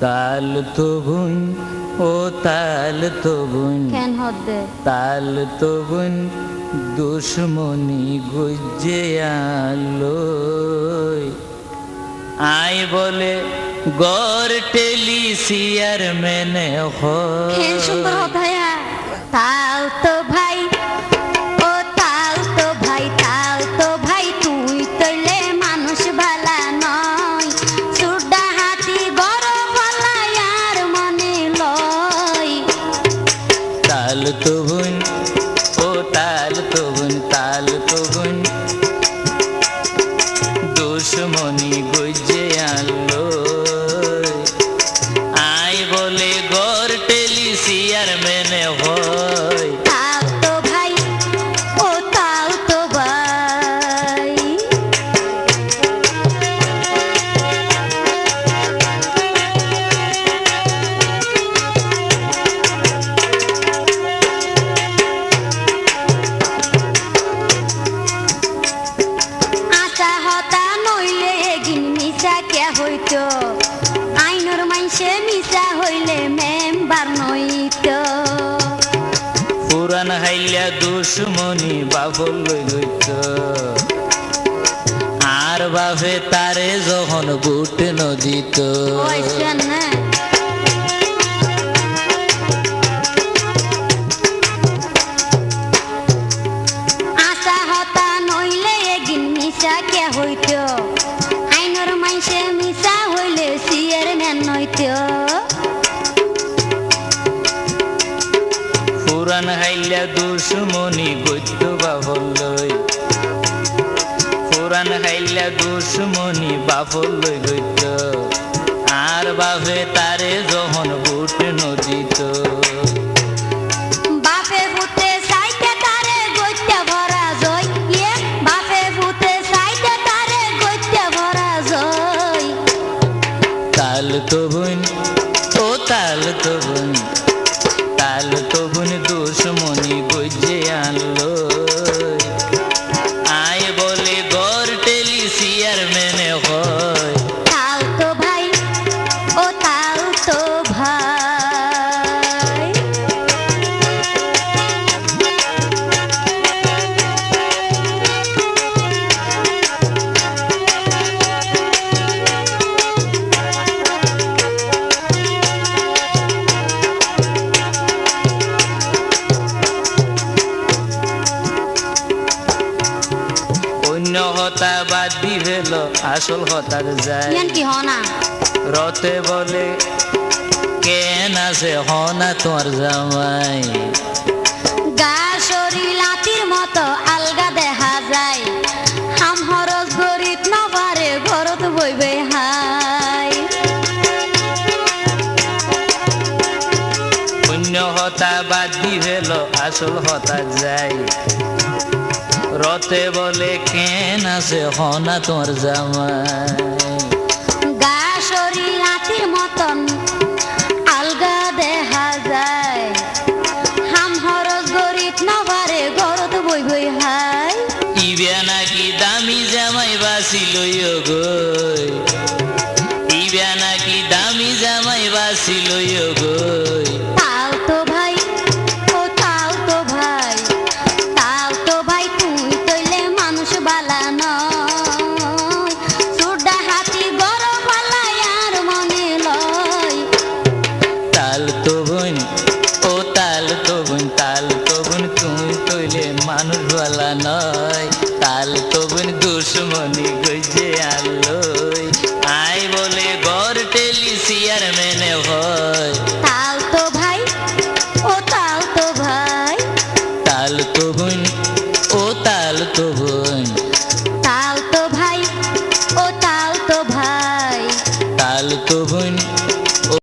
তাল তো বোন ও তাল তো বোন। কেন হদ্দে তাল তো দুশমনি দুশ্মনী গুজে আলো আই বলে গর টেলি সিয়ার মেনে কেন সুন্দর তাল তো তাল তো ও তাল তবুন বোন তাল তবুন। বোন দুশ্মনী গুজে আলো আই বলে গর টেলি সিয়ার মেনে হয়। মিশা হইলে মেম্বার নইতো। পুরান হাইলা দুশ্মনী বাবল আর বাপে তারে যখন বুট নদিত আশা হতা নইলে এগিন মিশা কে হইতো? আইনর মাইসে মিশা নইতো পুরান হাইলা দুশ্মনি গদ্য বাবল লই পুরান হাইলা দুশ্মনি বাবল গদ্য আর বাপে তারে যখন তো বোন ও তাল তো বোন তাল তো বোন দুশ্মনী গুজে আসল হতার যায়। কি হনা রতে বলে কেন আছে হনা তোমার জামাই। গা শরীর লাতির মতো আলগা দেখা যায়। হাম হরস গরিব নবারে ঘরত বইবে হাই। অন্য হতা বাদ দি ভেল আসল হতা যায়। রতে বলে কেন আছে হনা তোমার জামাই? গা শরীর লাতির মতন আলগা দেখা যায়। হাম হরস গরিব নবারে ঘরত বই বই হাই ইবে নাকি দামি জামাই বাসিল গই? ইবে নাকি দামি জামাই বাসিল গই? তুই মানুষ বলা নয় তাল তো বোন দুশ্মনী গজে আলোই আই বলে গর টেলি সিয়ার মেনে হয়। তাল তো ভাই ও তাল তো ভাই। তাল তো বোন ও তাল তো বোন তাল তো ভাই ও তাল তো ভাই। তাল তো বোন